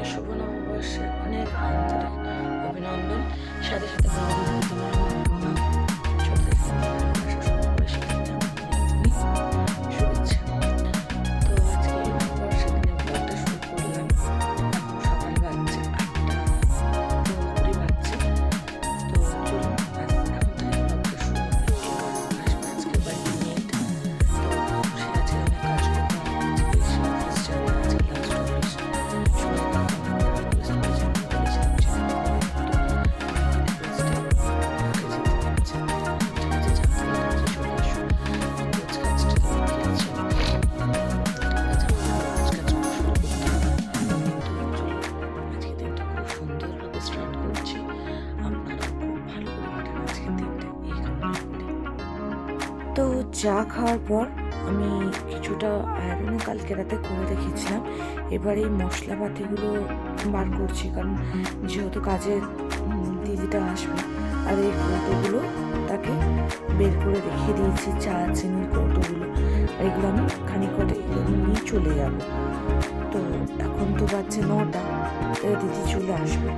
জানাই শুভ নববর্ষের অনেক আন্তরিক অভিনন্দন। সাথে সাথে তোমার তো চা খাওয়ার পর আমি কিছুটা আয়রনও কালকে রাতে করে রেখেছিলাম। এবার এই মশলাপাতিগুলো বার করছি, কারণ যেহেতু কাজের দিদিটা আসবে, আর এই কৌটোগুলো তাকে বের করে রেখে দিয়েছি, চা, চিনির কৌটোগুলো। আর এগুলো আমি খানিক করে নিয়ে চলে যাব। তো এখন তো বাজছে নটা, তো দিদি চলে আসবে।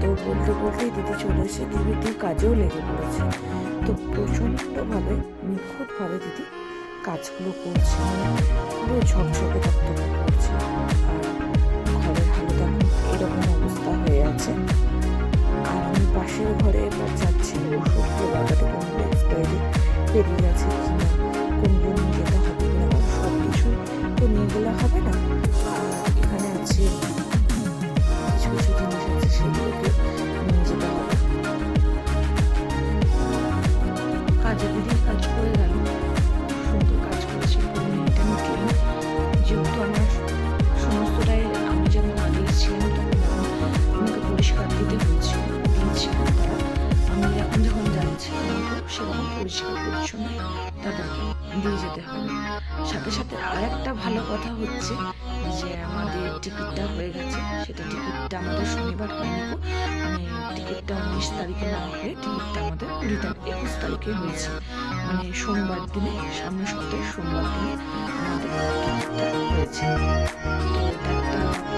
তো বলতে বলতেই দিদি চলে এসে দিদি তুই কাজেও লেগে পড়েছে। তো প্রচণ্ডভাবে নিখুঁতভাবে দিদি কাজগুলো করছে, পুরো ঝকঝকে তক্তকে করছে। আর ঘরের এখন এরকম অবস্থা হয়ে আছে। আর আমি পাশের ঘরে এবার যাচ্ছি ওষুধগুলো লাগাতে কোনো এক্সপায়ারি পেরিয়ে গেছে কিনা কোনগুলো যেতে হবে কিনা সব কিছুই তো নিয়ে গেলে হবে না? শনিবার হয়নি গো। মানে টিকিটটা উনিশ তারিখে না হয়ে টিকিটটা আমাদের কুড়ি তারিখ, একুশ তারিখে হয়েছে মানে সোমবার দিনে, সামনের সপ্তাহে সোমবার দিনে আমাদের হয়েছে তো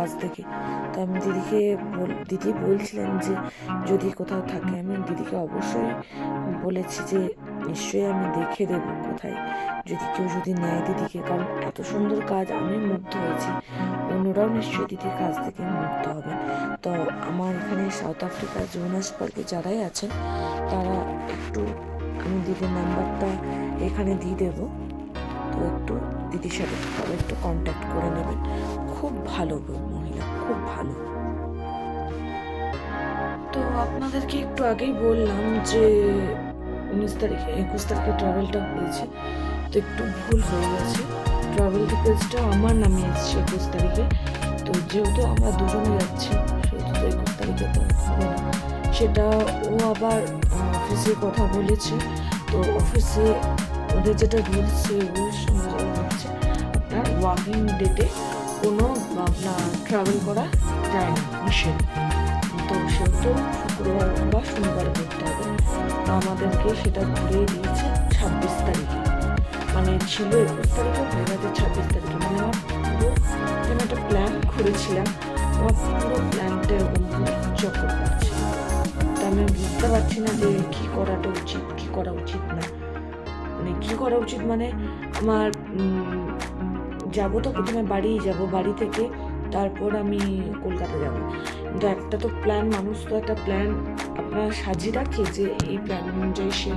কাজ দেখে তো আমি দিদিকে দিদি বলছিলেন যে যদি কোথাও থাকে, আমি দিদিকে অবশ্যই বলেছি যে নিশ্চয়ই আমি দেখে দেব কোথায়। যদি কেউ যদি নেয় দিদিকে, কারণ এত সুন্দর কাজ আমি মুগ্ধ হয়েছি। অন্যরাও নিশ্চয়ই দিদির কাজ থেকে মুগ্ধ হবে তো আমার এখানে সাউথ আফ্রিকার জোনাস পার্কে যারাই আছেন, তারা একটু আমি দিদির নাম্বারটা এখানে দিয়ে দেবো। একটু দিদির সাথে সবাই একটু কন্ট্যাক্ট করে নেবেন। খুব ভালো মহিলা, খুব ভালো। তো আপনাদেরকে একটু আগেই বললাম যে উনিশ তারিখে, একুশ তারিখে ট্রাভেলটা হয়েছে। তো একটু ভুল হয়ে গেছে। ট্রাভেল ডিটেলসটা আমার নামে এসেছে একুশ তারিখে। তো যেহেতু আমরা দুজনে যাচ্ছি, সেহেতু তো একুশ তারিখে তো হবে না। সেটা ও আবার অফিসে কথা বলেছে। তো অফিসে ওদের যেটা রুলস সেই রুলস আপনার ওয়ার্কিং ডেটে কোনো আপনার ট্রাভেল করা যায় না। নিষেধ তো সেহেতু শুক্রবার বা শনিবার করতে হবে। তো আমাদেরকে সেটা ঘুরিয়ে দিয়েছে ছাব্বিশ তারিখে। মানে ছিল একুশ তারিখে হয়ে গেছে ছাব্বিশ তারিখে। মানে আমার পুরো আমি একটা প্ল্যান করেছিলাম। আমার পুরো প্ল্যানটা এরকম করে চক্কর কাটছে তা আমি বুঝতে পারছি না যে কী করাটা উচিত, কী করা উচিত না। মানে কী করা উচিত মানে আমার যাব তো, প্রথমে বাড়িই যাব, বাড়ি থেকে তারপর আমি কলকাতা যাব। কিন্তু একটা তো প্ল্যান মানুষ তো একটা প্ল্যান আপনার সাজিয়ে রাখে যে এই প্ল্যান অনুযায়ী সে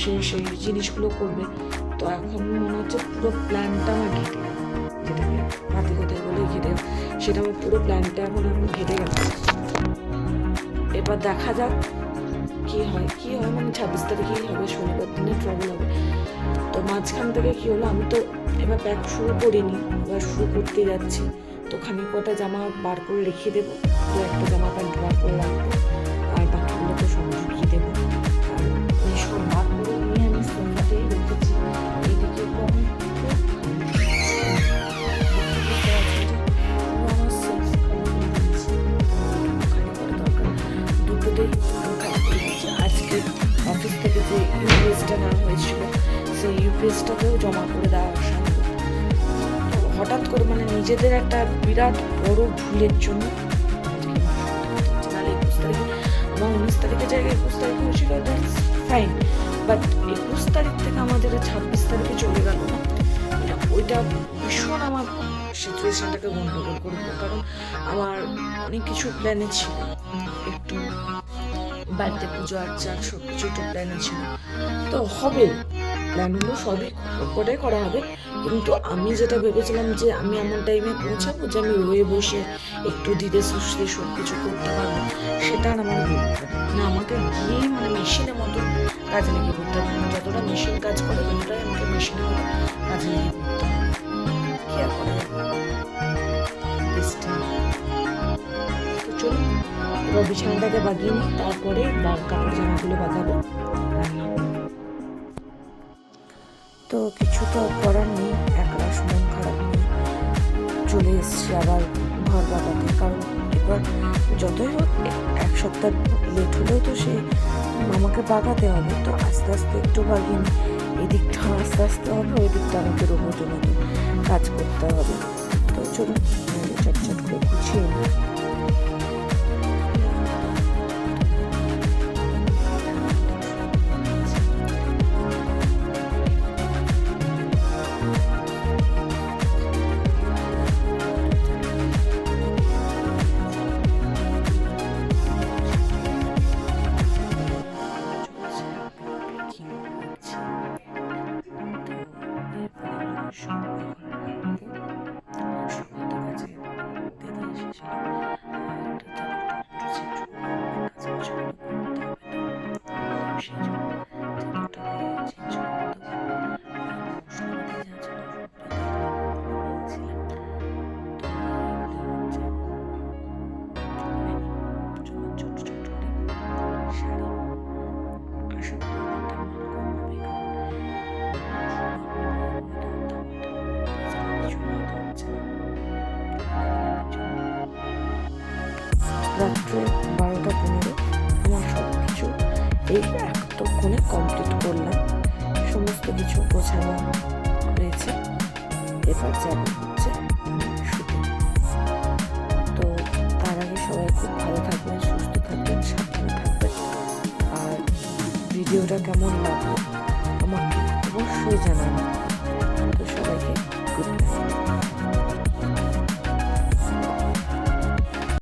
সে, সেই জিনিসগুলো করবে। তো এখন মনে হচ্ছে পুরো প্ল্যানটা আমার ঘেটে যেটাকে হাতে কোথায় বলে ঘেটে সেটা আমার পুরো প্ল্যানটা এখন এখন ঘেটে গেছে এবার দেখা যাক কী হয় কী হয় মানে ছাব্বিশ তারিখেই হবে শনিবার দিনে ট্রাভেল হবে। তো মাঝখান থেকে কী হলো, আমি তো এবার প্যাক শুরু করিনি, এবার শুরু করতে যাচ্ছি। তো খানিক কটা জামা বার করে রেখে দেবো একটা জামা প্যান্ট বার করে রাখব। নিজেদের একটা বিরাট বড় ভুলের জন্য নাহলে একুশ তারিখে আমার উনিশ তারিখের জায়গায় একুশ তারিখ হয়েছিল দ্যাটস ফাইন। বাট একুশ তারিখ থেকে আমাদের ছাব্বিশ তারিখে চলে গেল মানে ওইটা ভীষণ আমার সিচুয়েশনটাকে গন্ডগোল করে কারণ আমার অনেক কিছু প্ল্যানে ছিল। একটু বাড়িতে পুজো আর্চা সব কিছু একটু প্ল্যানে ছিল। তো হবে। প্ল্যানগুলো সবই করে করা হবে। কিন্তু আমি যেটা ভেবেছিলাম যে আমি এমন টাইমে পৌঁছাবো যে আমি রয়ে বসে একটু ধীরে সুস্থে সব কিছু করতে পারব, সেটা আর আমার না। আমাকে গিয়ে মানে মেশিনের মতো কাজে লেগে করতে হবে। মানে যতটা মেশিন কাজ করে, ততটাই আমাকে মেশিনের মতো কাজে লেগে করতে হবে। চলুন বিছানাটাকে বাগিয়ে নিই, তারপরে কাপড় জামাগুলো বাগাবো রান্না। তো কিছু তো করার নেই একরাশ মন খারাপ নিয়ে চলে এসছি আবার ঘর বাগাতে কারণ এবার যতই হোক এক সপ্তাহ লেট হলেও তো সে মামাকে বাগাতে হবে। তো আস্তে আস্তে একটু বাগিয়ে নিই এদিকটা আস্তে আস্তে হবে ওই দিকটা আমাকে রোবটের মতো কাজ করতে হবে। তো চলুন, চটচট করে গুছিয়ে নিই Shonda. রাত্রে বারোটা পনেরো, আমার সব কিছু এই এতক্ষণে কমপ্লিট করলাম। সমস্ত কিছু গোছানো হয়েছে এবার যাব হচ্ছে তো তার আগে সবাই খুব ভালো থাকবেন, সুস্থ থাকবেন, সাবধানে থাকবেন। আর ভিডিওটা কেমন লাগল, আমাকে অবশ্যই জানাবেন।